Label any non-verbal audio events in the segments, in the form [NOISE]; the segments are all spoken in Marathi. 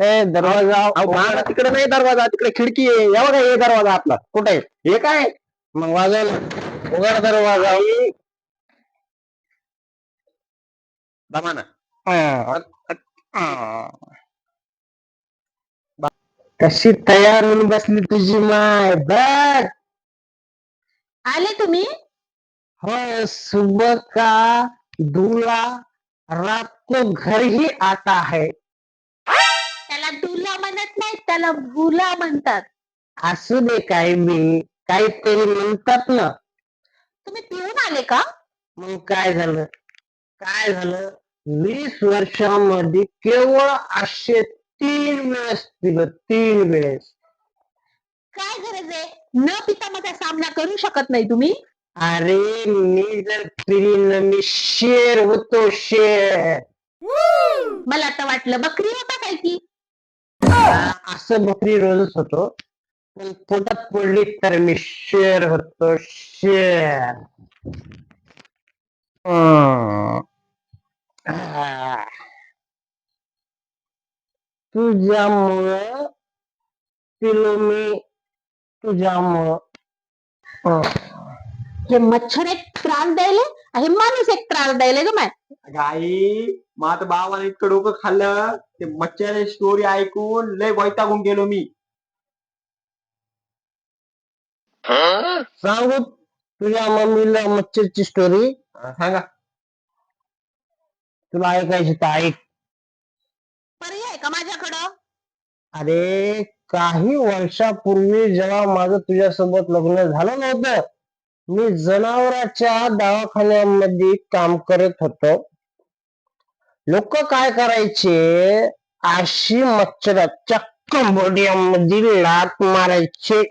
ए दरवाजा तिकडे नाही दरवाजा तिकडे खिडकी आहे. या बघा हे दरवाजा आपला. कुठे आहे? हे काय? मग वाजवला उघड दरवाजा. दमा ना. कशी तयार होऊन बसली तुझी माय? बघ. आले तुम्ही? हो सुबह का दूल्हा रात को घर ही आता है त्याला दुला म्हणत नाही त्याला बुला म्हणतात. असू दे काय मी काहीतरी म्हणतात ना. तुम्ही पिऊन आले का? मग काय झालं? काय झालं? वीस वर्षामध्ये केवळ असे तीन वेळेस पिलं तीन वेळेस. काय गरज आहे? न पिता माझा सामना करू शकत नाही तुम्ही? अरे मी जर पिली ना मी शेर होतो शेर. मला तर वाटलं बकरी होता काय की असं बकरी रोजच होतो. पण पोटात पडली तर मी शेर होतो शेर. तुझ्यामुळं पिलो मी तुझ्यामुळं. हं. मच्छर एक त्रास द्यायले हे माणूस एक त्रास द्यायले ग माय गाई मग आता बाबाने इतकं डोकं खाल्लं ते मच्छर स्टोरी ऐकून लय वैतागून गेलो मी. सांगू तुझ्या मम्मीला मच्छरची स्टोरी हा, सांगा. तुला ऐकायची तर ऐक. पर्याय का माझ्याकडं? अरे काही वर्षापूर्वी जेव्हा माझं तुझ्यासोबत लग्न झालं नव्हतं मी जनावरांच्या दवाखान्यामध्ये काम करत होतो. लोक काय करायचे? अशी मच्छराच्या कंबोडियामध्ये लात मारायचे.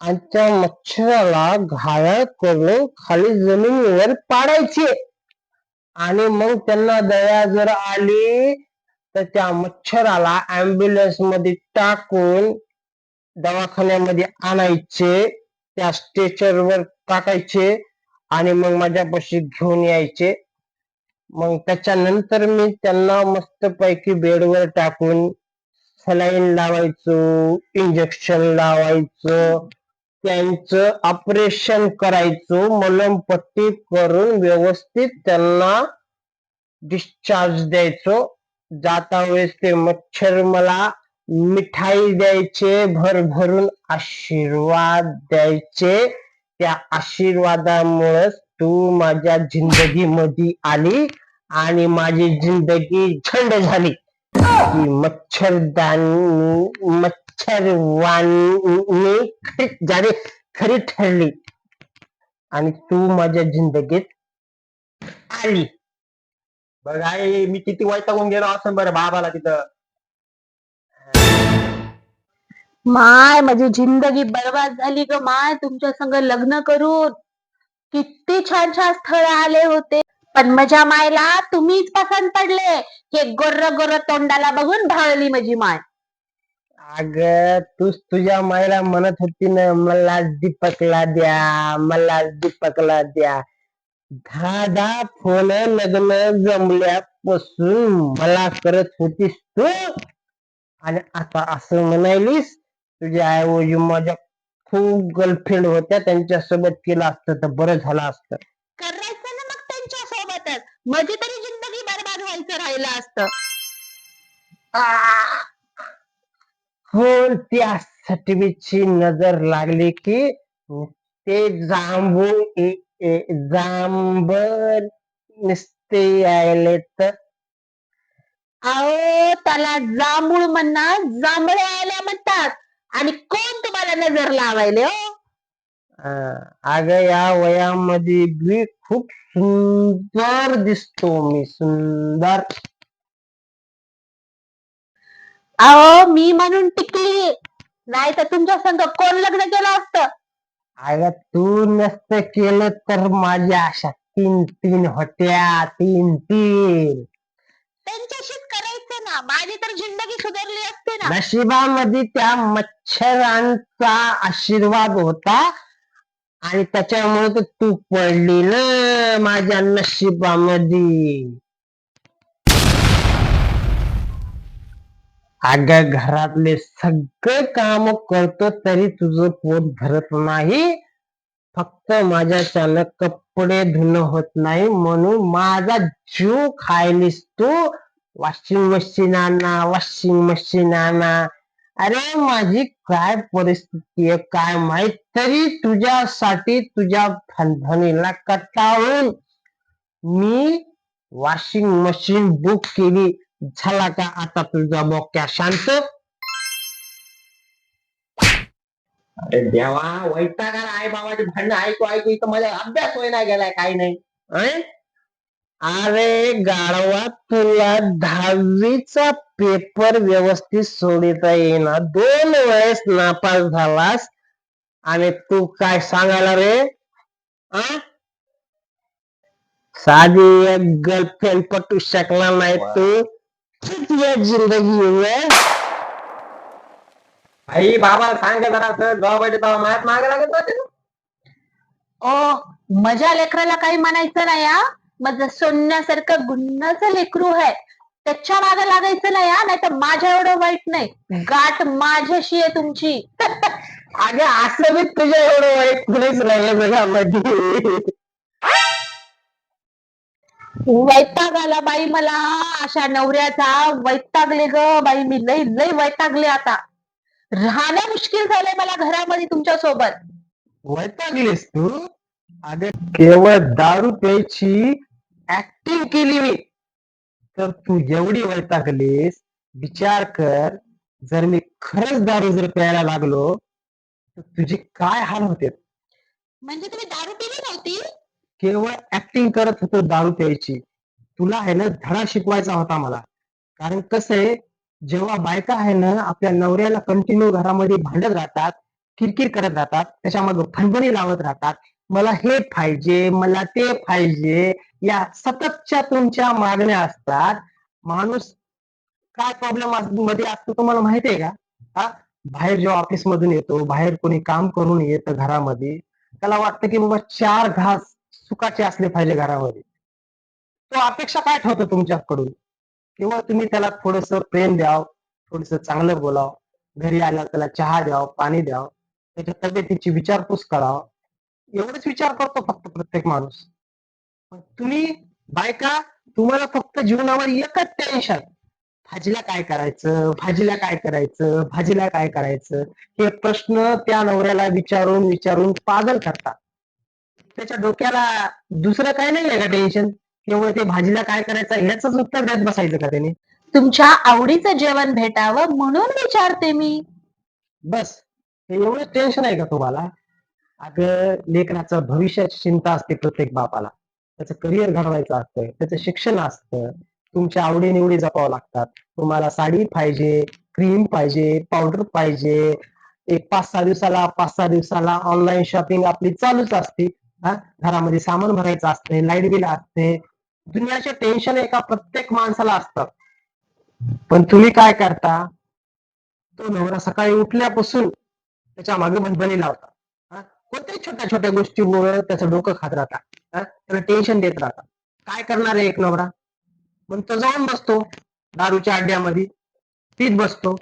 आणि त्या मच्छराला घायाळ करून खाली जमिनीवर पाडायचे. आणि मग त्यांना दया जर आली तर त्या मच्छराला अम्ब्युलन्समध्ये टाकून दवाखान्यामध्ये आणायचे. त्या स्टेचर वर टाकायचे आणि मग माझ्यापाशी घेऊन यायचे. मग त्याच्यानंतर मी त्यांना मस्त पैकी बेडवर टाकून सलाईन लावायचो इंजेक्शन लावायचो त्यांचं ऑपरेशन करायचो मलमपट्टी करून व्यवस्थित त्यांना डिस्चार्ज द्यायचो. जाता वेळेस ते मच्छर मला मिठाई द्यायचे भरभरून आशीर्वाद द्यायचे. त्या आशीर्वादामुळेच तू माझ्या जिंदगी मध्ये आली आणि माझी जिंदगी झंड झाली. मच्छरदानी मच्छरवाणी खरी झाली खरी ठरली. आणि तू माझ्या जिंदगीत आली. बघ आई मी किती वैतागून गेलो असं बरं बाबाला तिथं. माय माझी जिंदगी बर्बाद झाली ग माय. तुमच्या संग लग्न करून किती छान छान स्थळ आले होते. पण माझ्या मायला तुम्हीच पसंत पडले. हे गोर्र गोर्र तोंडाला बघून भाळली माझी माय. अग तूच तुझ्या मायला म्हणत होती ना मला दीपकला द्या मला दीपकला द्या. दहा दहा फोन लग्न जमल्यापासून मला करत होतीस तू. आणि आता असं म्हणायलीस तुझ्या ऐवजी माझ्या खूप गर्लफ्रेंड होत्या त्यांच्यासोबत केलं असतं तर बरं झालं असतं. करायचं ना मग त्यांच्या सोबतच माझी तरी जिंदगी बर्बाद व्हायचं राहिलं असतं. हो त्या सटवीची नजर लागली की ते जांभू ए- ए- जांभळ नुसते यायले तर. अहो त्याला जांभूळ म्हणणार जांभळे आल्या म्हणतात. आणि कोण तुम्हाला नजर लावायले हो? अग या वयामध्ये बी खूप सुंदर दिसतो मी सुंदर. अहो मी म्हणून टिकली. नाही तर तुमच्या संग कोण लग्न केलं असतं? अग तू नसत केलं तर माझ्या अशा तीन तीन होत्या तीन तीन त्यांच्याशीच करायचं ना माझी तर जिंदगी सुधारली असते ना. नशिबामध्ये त्या मच्छरांचा आशीर्वाद होता आणि त्याच्यामुळे तर तू पडली ना माझ्या नशिबामध्ये. अग घरातले सगळे काम करतो तरी तुझं पोट भरत नाही. फक्त माझ्याच्यानं कपडे धुणं होत नाही म्हणून माझा जीव खायलीस तू. वॉशिंग मशीन आणा वॉशिंग मशीन आणा अरे माझी काय परिस्थिती आहे काय माहीत? तरी तुझ्यासाठी तुझ्या फणफणीला कटाळून मी वॉशिंग मशीन बुक केली. झाला का आता तुझा बोक्या शांत? अरे देवा वैतागाला आई बाबाचे भांडणं ऐकू ऐकू इथं माझा अभ्यास होईना गेलाय काही नाही. अं? अरे गाढवा तुला दहावीचा पेपर व्यवस्थित सोडता येईना. दोन वेळेस नापास झालास. आणि तू काय सांगायला रे? अं? साधी एक गर्लफ्रेंड पटू शकला नाही तू. तुझ्या जिंदगीवर आई बाबा सांग जरा आहे तेव्हा माझ्यात मागे लागत होते. ओ माझ्या लेकराला काही म्हणायचं नाही हा? माझं सोन्यासारखं गुन्हाचं लेकरू आहे. त्याच्यामागे लागायचं नाही हा. नाही तर माझ्या एवढं वाईट नाही. गाठ माझ्याशी आहे तुमची. [LAUGHS] अगं असं मी तुझ्या एवढं वाईट कुणीच राहिलं जगामध्ये वैताग आला बाई मला अशा नवऱ्याचा. वैतागले ग बाई मी. लई लई वैतागले आता. राहणं मुश्किल झालंय मला घरामध्ये तुमच्यासोबत वैतागलीस तू? अगं केवळ दारू प्यायची ऍक्टिंग केली मी. तर तू एवढी वैतागलीस विचार कर जर मी खरंच दारू जर प्यायला लागलो तर तुझे काय हाल होते? म्हणजे तुम्ही दारू पिली नव्हती? केवळ ऍक्टिंग करत होतो दारू प्यायची. तुला आहे ना धडा शिकवायचा होता मला. कारण कसं आहे जेव्हा बायका आहे ना आपल्या नवऱ्याला कंटिन्यू घरामध्ये भांडत राहतात किरकिर करत राहतात त्याच्यामागे फणफणी लावत राहतात मला हे पाहिजे मला ते पाहिजे या सततच्या तुमच्या मागण्या असतात. माणूस काय प्रॉब्लेममध्ये असतो तुम्हाला माहिती आहे का? हा? बाहेर जेव्हा ऑफिस मधून येतो बाहेर कोणी काम करून येतं घरामध्ये त्याला वाटतं की बाबा चार घास सुखाचे असले पाहिजे घरामध्ये. तो अपेक्षा काय ठेवतो तुमच्याकडून? किंवा तुम्ही त्याला थोडस प्रेम द्याव थोडस चांगलं बोलाव घरी आल्यावर त्याला चहा द्याव पाणी द्याव त्याच्या तब्येतीची विचारपूस कराव. एवढंच विचार करतो फक्त प्रत्येक माणूस. तुम्ही बायका तुम्हाला फक्त जीवनावर एकच टेन्शन भाजीला काय करायचं? भाजीला काय करायचं? भाजीला काय करायचं? हे प्रश्न त्या नवऱ्याला विचारून विचारून पागल करतात. त्याच्या डोक्याला दुसरं काय नाही आहे का टेन्शन केवळ ते भाजीला काय करायचं ह्याच उत्तर देत बसायचं का त्याने? तुमच्या आवडीचं जेवण भेटावं म्हणून विचारते मी. बस. एवढं टेन्शन आहे का तुम्हाला? अगं लेखनाचं भविष्याची चिंता असते प्रत्येक बापाला. त्याचं करिअर घडवायचं असतं त्याचं शिक्षण असतं. तुमच्या आवडीनिवडी जपावं लागतात. तुम्हाला साडी पाहिजे क्रीम पाहिजे पावडर पाहिजे. एक पाच सहा दिवसाला पाच सहा दिवसाला ऑनलाईन शॉपिंग आपली चालूच असते. हा? घरामध्ये सामान भरायचं असते लाइट बिल असते. दुनियाचे टेन्शन एका प्रत्येक माणसाला असतात पण तुम्ही काय करता? तो नवरा सकाळी उठल्यापासून त्याच्यामागे बनबणी लावता. कोणत्याही छोट्या छोट्या गोष्टीमुळे त्याचं डोकं खात राहता त्याला टेन्शन देत राहता काय करणार आहे एक नवरा मग तो जाऊन बसतो. दारूच्या अड्ड्यामध्ये. तीच बसतो.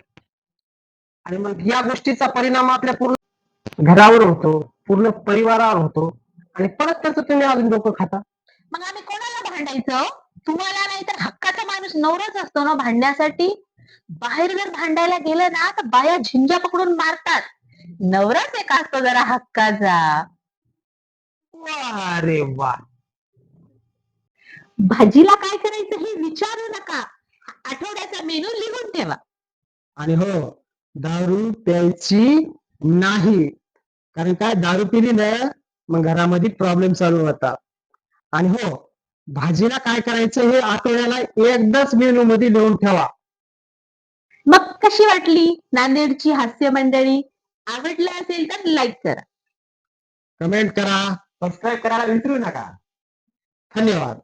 आणि मग या गोष्टीचा परिणाम आपल्या पूर्ण घरावर होतो पूर्ण परिवारावर होतो. आणि परत त्याचं तुम्ही अजून डोकं खाता. मग आम्ही कोणाला भांडायचं? तुम्हाला नाही तर हक्काचा माणूस नवराच असतो ना भांडण्यासाठी? बाहेर जर भांडायला गेलं ना तर बाया झिंजा पकडून मारतात. नवराच एक असतो जरा हक्काचा? वा रे वा. भाजीला काय करायचं हे विचारू नका. आठवड्याचा मेनू लिहून ठेवा. आणि हो दारू प्यायची नाही. कारण काय? दारू पिली ना मग घरामध्ये प्रॉब्लेम चालू होता. आणि हो भाजीला काय करायचं हे आठवड्याला एकदाच मेनू मध्ये लिहून ठेवा. मग कशी वाटली नांदेडची हास्य मंडळी आवडला असेल तर लाईक करा. कमेंट करा सबस्क्राईब करायला विसरू नका. धन्यवाद.